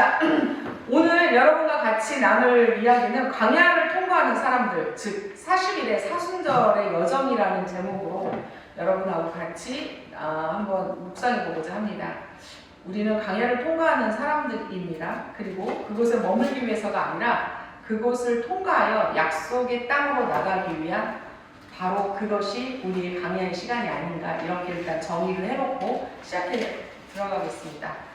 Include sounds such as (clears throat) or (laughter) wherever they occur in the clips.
자, (clears throat) 오늘 여러분과 같이 나눌 이야기는 광야를 통과하는 사람들, 즉 40일의 사순절의 여정이라는 제목으로 여러분하고 같이 아, 한번 묵상해 보고자 합니다. 우리는 광야를 통과하는 사람들입니다. 그리고 그곳에 머물기 위해서가 아니라 그곳을 통과하여 약속의 땅으로 나가기 위한 바로 그것이 우리의 강야의 시간이 아닌가 이렇게 일단 정의를 해놓고 시작해 들어가겠습니다.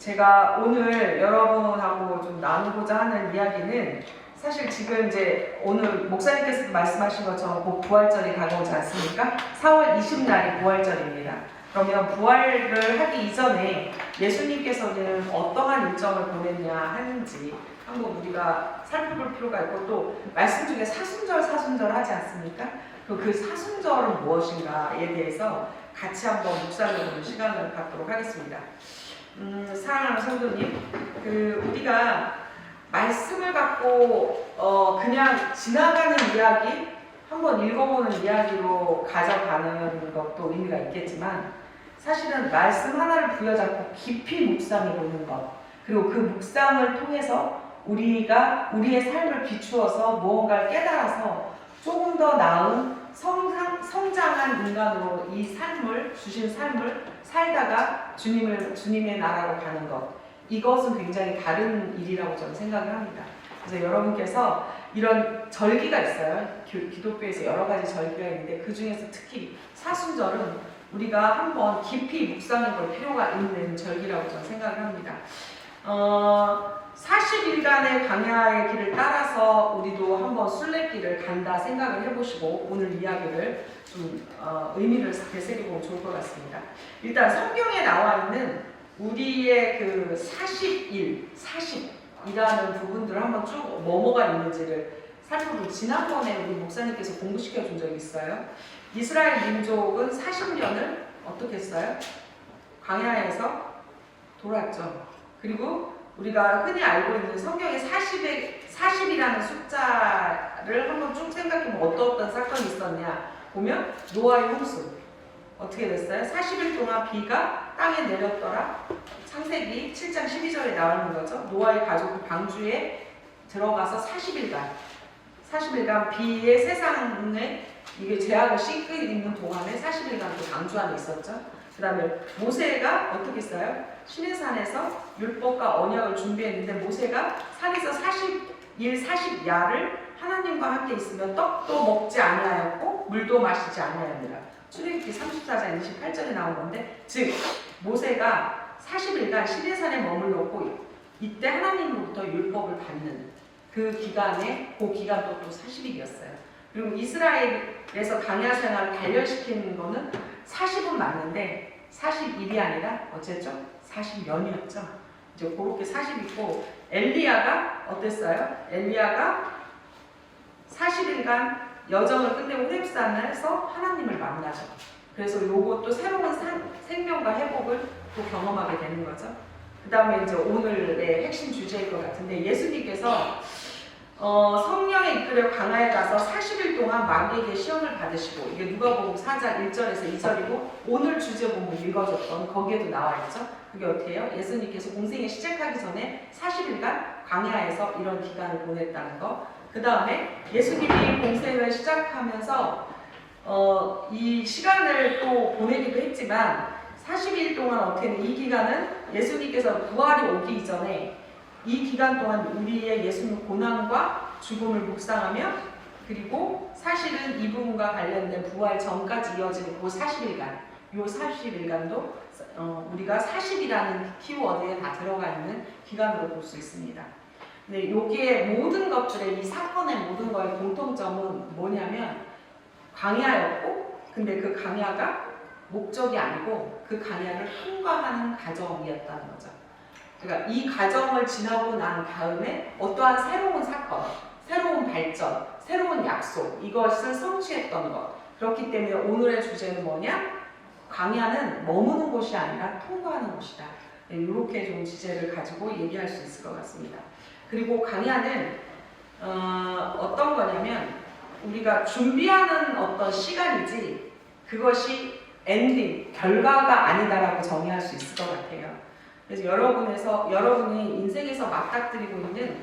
제가 오늘 여러분하고 좀 나누고자 하는 이야기는 사실 지금 이제 오늘 목사님께서 말씀하신 것처럼 곧 부활절이 다가오지 않습니까? 4월 20날이 부활절입니다. 그러면 부활을 하기 이전에 예수님께서는 어떠한 일정을 보냈냐 하는지 한번 우리가 살펴볼 필요가 있고 또 말씀 중에 사순절 사순절 하지 않습니까? 그, 그 사순절은 무엇인가에 대해서 같이 한번 묵상해보는 시간을 갖도록 하겠습니다. 음, 사랑하는 성도님, 그 우리가 말씀을 갖고 어, 그냥 지나가는 이야기, 한번 읽어보는 이야기로 가져가는 것도 의미가 있겠지만 사실은 말씀 하나를 부여잡고 깊이 묵상해 보는 것, 그리고 그 묵상을 통해서 우리가 우리의 삶을 비추어서 무언가를 깨달아서 조금 더 나은 성장, 성장한 인간으로 이 삶을 주신 삶을 살다가 주님을 주님의 나라로 가는 것 이것은 굉장히 다른 일이라고 저는 생각을 합니다. 그래서 여러분께서 이런 절기가 있어요. 기- 기독교에서 여러 가지 절기가 있는데 그 중에서 특히 사순절은 우리가 한번 깊이 묵상해 볼 필요가 있는 절기라고 저는 생각을 합니다. 어, 40일간의 광야의 길을 따라서 우리도 한번 순례길을 간다 생각을 해보시고 오늘 이야기를 좀 어, 의미를 되새기보면 좋을 것 같습니다. 일단 성경에 나와 있는 우리의 그 40일, 40이라는 부분들을 한번 쭉 뭐뭐가 있는지를 살펴보고 지난번에 우리 목사님께서 공부시켜 준 적이 있어요. 이스라엘 민족은 40년을 어떻게 했어요? 광야에서 돌았죠. 그리고 우리가 흔히 알고 있는 성경의 40의 40이라는 숫자를 한번 쭉 생각해보면 어떤 어떤 사건이 있었냐 보면 노아의 홍수 어떻게 됐어요? 40일 동안 비가 땅에 내렸더라. 창세기 7장 12절에 나오는 거죠. 노아의 가족이 방주에 들어가서 40일간 40일간 비의 세상에 이게 제약을 씻고 있는 동안에 40일간 그 방주 안에 있었죠. 그 다음에 모세가 어떻게 했어요? 시내산에서 율법과 언약을 준비했는데 모세가 산에서 40일 40야를 하나님과 함께 있으면 떡도 먹지 아니하였고 물도 마시지 아니하였느라 출애굽기 34장 28절에 나온 건데 즉 모세가 40일간 시내산에 머물렀고 이때 하나님으로부터 율법을 받는 그 기간에 그 기간도 또 40일이었어요. 그리고 이스라엘에서 강야 생활을 단련시키는 거는 40은 맞는데 40일이 아니라 어쨌죠? 40년이었죠. 이제 그렇게 40이고 엘리야가 어땠어요? 엘리야가 40일간 여정을 끝내고 렙산에서 하나님을 만나죠. 그래서 요것도 새로운 산- 생명과 회복을 또 경험하게 되는 거죠. 그 다음에 이제 오늘의 핵심 주제일 것 같은데 예수님께서 어, 성령에 이끌려 강화에 가서 40일 동안 마귀에게 시험을 받으시고 이게 누가복음 4장 1절에서 2절이고 오늘 주제 본문 읽어줬던 거기에도 나와 있죠. 그게 어떻게 해요? 예수님께서 공생에 시작하기 전에 40일간 광야에서 이런 기간을 보냈다는 거. 그 다음에 예수님이 공생을 시작하면서 어, 이 시간을 또 보내기도 했지만 40일 동안 어떻게 이 기간은 예수님께서 부활이 오기 이전에 이 기간 동안 우리의 예수님 고난과 죽음을 묵상하며 그리고 사실은 이 부분과 관련된 부활 전까지 이어지는 그 40일간 요 40일간도 어, 우리가 40이라는 키워드에 다 들어가 있는 기간으로 볼 수 있습니다. 네, 여기에 모든 것들의 이 사건의 모든 거의 공통점은 뭐냐면 강야였고 근데 그 강야가 목적이 아니고 그 강야를 통과하는 과정이었다는 거죠. 그러니까 이 과정을 지나고 난 다음에 어떠한 새로운 사건, 새로운 발전, 새로운 약속 이것을 성취했던 것. 그렇기 때문에 오늘의 주제는 뭐냐? 강야는 머무는 곳이 아니라 통과하는 곳이다. 네, 이렇게 좀 주제를 가지고 얘기할 수 있을 것 같습니다. 그리고 강야는 어, 어떤 거냐면 우리가 준비하는 어떤 시간이지 그것이 엔딩, 결과가 아니다라고 정의할 수 있을 것 같아요. 그래서 여러분에서 여러분이 인생에서 맞닥뜨리고 있는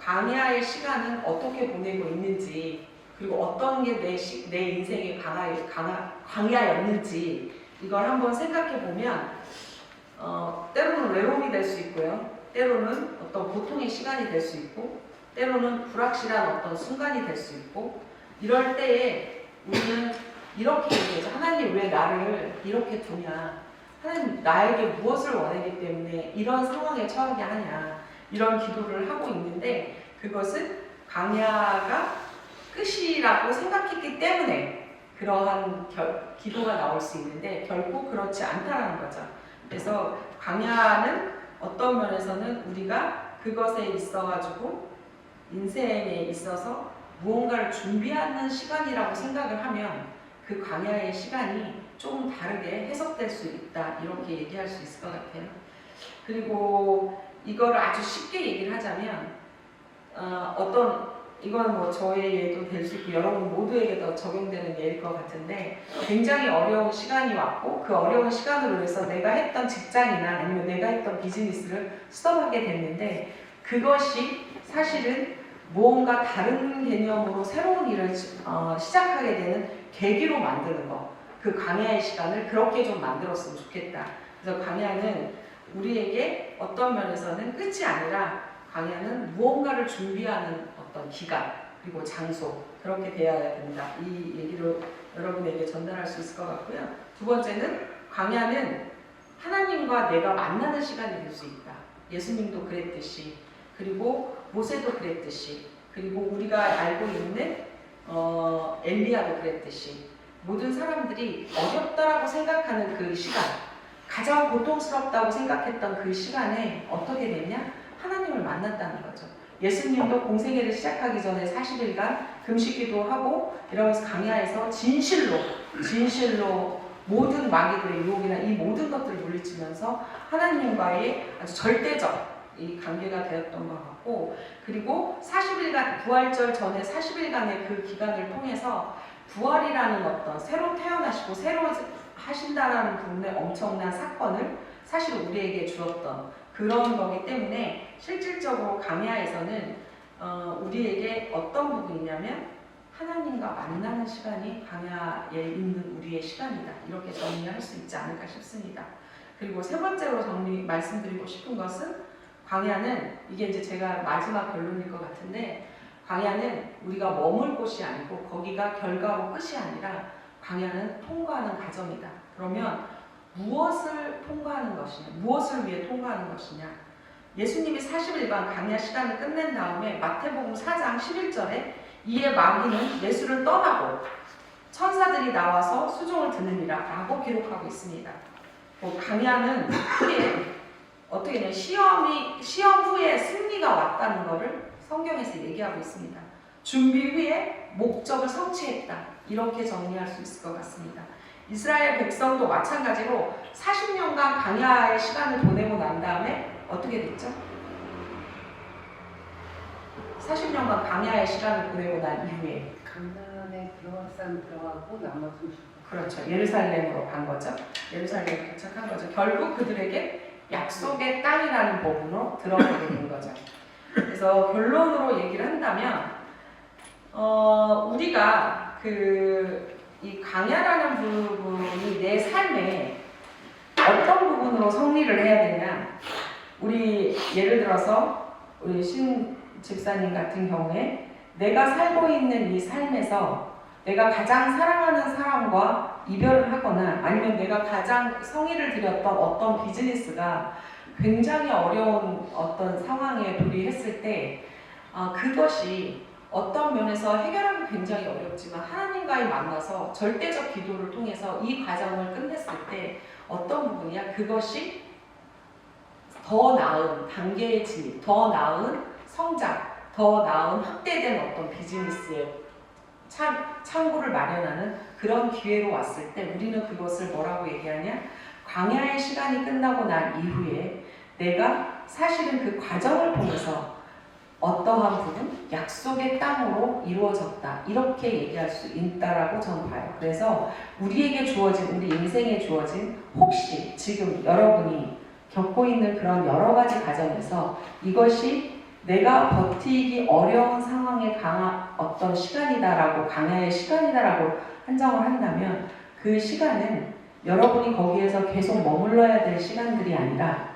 광야의 시간은 어떻게 보내고 있는지 그리고 어떤 게 내 내 인생의 광야, 광야, 광야였는지 이걸 한번 생각해 보면 어, 때로는 외로움이 될 수 있고요. 때로는 어떤 고통의 시간이 될 수 있고 때로는 불확실한 어떤 순간이 될 수 있고 이럴 때에 우리는 이렇게 얘기하죠. 하나님 왜 나를 이렇게 두냐? 하나님 나에게 무엇을 원하기 때문에 이런 상황에 처하게 하냐? 이런 기도를 하고 있는데 그것은 강야가 끝이라고 생각했기 때문에 그러한 결, 기도가 나올 수 있는데 결코 그렇지 않다라는 거죠. 그래서 강야는 어떤 면에서는 우리가 그것에 있어 가지고 인생에 있어서 무언가를 준비하는 시간이라고 생각을 하면 그 광야의 시간이 조금 다르게 해석될 수 있다 이렇게 얘기할 수 있을 것 같아요. 그리고 이거를 아주 쉽게 얘기를 하자면 어, 어떤 이건 뭐 저의 예도 될 수 있고 여러분 모두에게 도 적용되는 예일 것 같은데 굉장히 어려운 시간이 왔고 그 어려운 시간으로 해서 내가 했던 직장이나 아니면 내가 했던 비즈니스를 스톱하게 됐는데 그것이 사실은 무언가 다른 개념으로 새로운 일을 어, 시작하게 되는 계기로 만드는 거. 그 강야의 시간을 그렇게 좀 만들었으면 좋겠다. 그래서 강야는 우리에게 어떤 면에서는 끝이 아니라 강야는 무언가를 준비하는 어떤 기간 그리고 장소 그렇게 되어야 된다. 이 얘기를 여러분에게 전달할 수 있을 것 같고요. 두 번째는 강야는 하나님과 내가 만나는 시간이 될 수 있다. 예수님도 그랬듯이 그리고 모세도 그랬듯이 그리고 우리가 알고 있는 어, 엘리야도 그랬듯이 모든 사람들이 어렵다라고 생각하는 그 시간 가장 고통스럽다고 생각했던 그 시간에 어떻게 됐냐? 하나님을 만났다는 거죠. 예수님도 공생애를 시작하기 전에 40일간 금식기도 하고 이러면서 강야에서 진실로 진실로 모든 마귀들의 유혹이나 이 모든 것들을 물리치면서 하나님과의 아주 절대적 이 관계가 되었던 것 같고 그리고 40일간 부활절 전에 40일간의 그 기간을 통해서 부활이라는 어떤 새로 태어나시고 새로 하신다라는 부분의 엄청난 사건을 사실 우리에게 주었던 그런 거기 때문에 실질적으로 강야에서는 어, 우리에게 어떤 부분이 냐면 하나님과 만나는 시간이 강야에 있는 우리의 시간이다 이렇게 정리할 수 있지 않을까 싶습니다. 그리고 세 번째로 정리 말씀드리고 싶은 것은 광야는 이게 이제 제가 마지막 결론일 것 같은데 광야는 우리가 머물 곳이 아니고 거기가 결과로 끝이 아니라 광야는 통과하는 과정이다. 그러면 무엇을 통과하는 것이냐? 무엇을 위해 통과하는 것이냐? 예수님이 40일간 강야 시간을 끝낸 다음에 마태복음 4장 11절에 이에 마귀는 예수를 떠나고 천사들이 나와서 수종을 드느니라 라고 기록하고 있습니다. 뭐 강야는 후에 어떻게 냐 시험이 시험 후에 승리가 왔다는 것을 성경에서 얘기하고 있습니다. 준비 후에 목적을 성취했다. 이렇게 정리할 수 있을 것 같습니다. 이스라엘 백성도 마찬가지로 40년간 강야의 시간을 보내고 난 다음에 어떻게 됐죠? 40년간 강야의 시간을 보내고 난 이후에 강단에 사람 들어가고 나머지 그렇죠. 예루살렘으로 간 거죠. 예루살렘에 도착한 거죠. 결국 그들에게 약속의 땅이라는 부분으로 들어가게 된 거죠. 그래서 결론으로 얘기를 한다면 어, 우리가 그 이 강야라는 부분이 내 삶에 어떤 부분으로 성리를 해야 되냐? 우리 예를 들어서 우리 신 집사님 같은 경우에 내가 살고 있는 이 삶에서 내가 가장 사랑하는 사람과 이별을 하거나 아니면 내가 가장 성의를 들였던 어떤 비즈니스가 굉장히 어려운 어떤 상황에 도리했을 때 아, 그것이 어떤 면에서 해결하기 굉장히 어렵지만 하나님과의 만나서 절대적 기도를 통해서 이 과정을 끝냈을 때 어떤 부분이야 그것이 더 나은 단계의 진입, 더 나은 성장, 더 나은 확대된 어떤 비즈니스의 창, 창구를 마련하는 그런 기회로 왔을 때 우리는 그것을 뭐라고 얘기하냐? 광야의 시간이 끝나고 난 이후에 내가 사실은 그 과정을 통해서 어떠한 부분 약속의 땅으로 이루어졌다 이렇게 얘기할 수 있다라고 저는 봐요. 그래서 우리에게 주어진 우리 인생에 주어진 혹시 지금 여러분이 겪고 있는 그런 여러 가지 과정에서 이것이 내가 버티기 어려운 상황에 강한 어떤 시간이다라고 강야의 시간이다라고 한정을 한다면 그 시간은 여러분이 거기에서 계속 머물러야 될 시간들이 아니라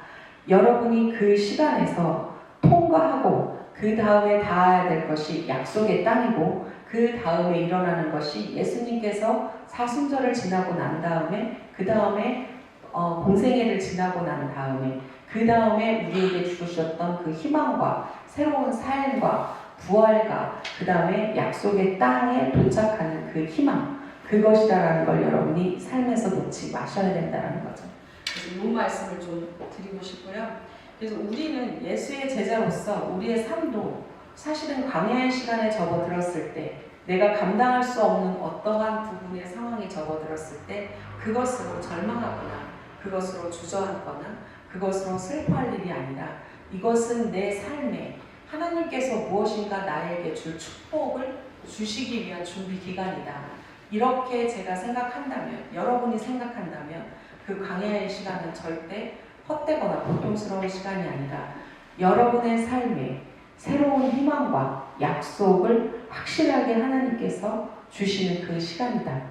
여러분이 그 시간에서 통과하고 그 다음에 닿아야 될 것이 약속의 땅이고 그 다음에 일어나는 것이 예수님께서 사순절을 지나고 난 다음에 그 다음에 어, 공생애를 지나고 난 다음에 그 다음에 우리에게 주셨던 그 희망과 새로운 삶과 부활과 그 다음에 약속의 땅에 도착하는 그 희망 그것이다라는 걸 여러분이 삶에서 놓지 마셔야 된다는 거죠. 그래서 이 말씀을 좀 드리고 싶고요. 그래서 우리는 예수의 제자로서 우리의 삶도 사실은 광야의 시간에 접어들었을 때 내가 감당할 수 없는 어떠한 부분의 상황에 접어들었을 때 그것으로 절망하거나 그것으로 주저앉거나 그것으로 슬퍼할 일이 아니라 이것은 내 삶에 하나님께서 무엇인가 나에게 줄 축복을 주시기 위한 준비 기간이다. 이렇게 제가 생각한다면 여러분이 생각한다면 그 광야의 시간은 절대 헛되거나 고통스러운 시간이 아니라 여러분의 삶에 새로운 희망과 약속을 확실하게 하나님께서 주시는 그 시간이다.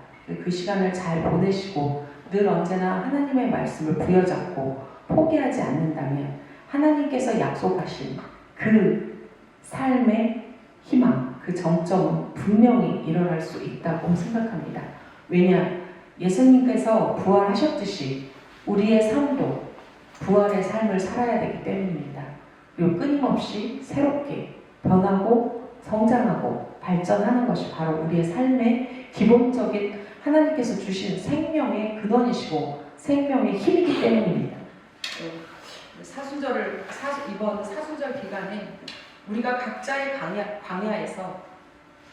그 시간을 잘 보내시고 늘 언제나 하나님의 말씀을 부여잡고 포기하지 않는다면 하나님께서 약속하신 그 삶의 희망, 그 정점은 분명히 일어날 수 있다고 생각합니다. 왜냐? 예수님께서 부활하셨듯이 우리의 삶도 부활의 삶을 살아야 되기 때문입니다. 그리고 끊임없이 새롭게 변하고 성장하고 발전하는 것이 바로 우리의 삶의 기본적인 하나님께서 주신 생명의 근원이시고 생명의 힘이기 때문입니다. 네, 사순절을 사, 이번 사순절 기간에 우리가 각자의 광야, 광야에서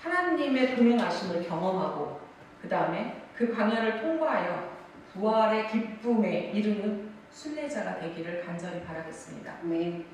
하나님의 동행하심을 경험하고 그 다음에 그 광야를 통과하여 부활의 기쁨에 이르는 순례자가 되기를 간절히 바라겠습니다. 네.